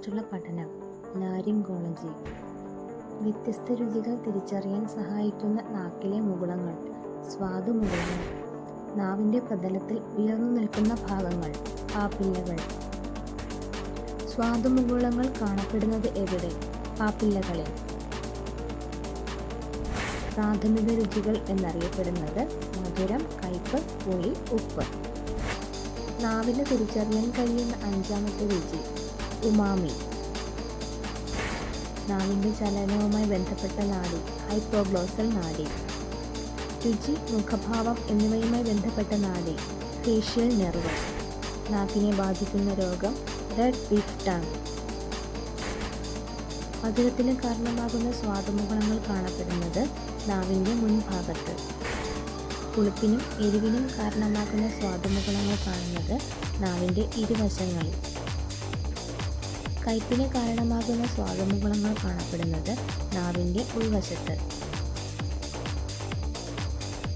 കുറിച്ചുള്ള പഠനം ലാരിംഗോളജി വ്യത്യസ്ത രുചികൾ തിരിച്ചറിയാൻ സഹായിക്കുന്ന നാക്കിലെ മുകുളങ്ങൾ സ്വാദുമുകുളങ്ങൾ നാവിന്റെ പ്രതലത്തിൽ ഉയർന്നു നിൽക്കുന്ന ഭാഗങ്ങൾ പാപ്പില്ലകൾ. സ്വാദുമുകുളങ്ങൾ കാണപ്പെടുന്നത് എവിടെ? പാപ്പില്ലകളിൽ. പ്രാഥമിക രുചികൾ എന്നറിയപ്പെടുന്നത് മധുരം കയ്പ് പുളി ഉപ്പ്. നാവിന് തിരിച്ചറിയാൻ കഴിയുന്ന അഞ്ചാമത്തെ രുചി ഉമാമി. നാവിന്റെ ചലനവുമായി ബന്ധപ്പെട്ട നാഡി ഹൈപ്പോഗ്ലോസൽ നാഡി രുചി മുഖഭാവം എന്നിവയുമായി ബന്ധപ്പെട്ട നാഡി ഫേഷ്യൽ നെർവ്. നാക്കിനെ ബാധിക്കുന്ന രോഗം റെഡ് ബീഫ് ടങ്. മധുരത്തിന് കാരണമാകുന്ന സ്വാദുമുഖങ്ങൾ കാണപ്പെടുന്നത് നാവിന്റെ മുൻഭാഗത്ത്. പുളിപ്പിനും എരിവിനും കാരണമാകുന്ന സ്വാദുമുഖങ്ങൾ കാണുന്നത് നാവിന്റെ ഇരുവശങ്ങളിൽ. കയ്പിന് കാരണമാകുന്ന സ്വാദുമുഖങ്ങൾ കാണപ്പെടുന്നത് നാവിന്റെ ഉൾവശത്ത്.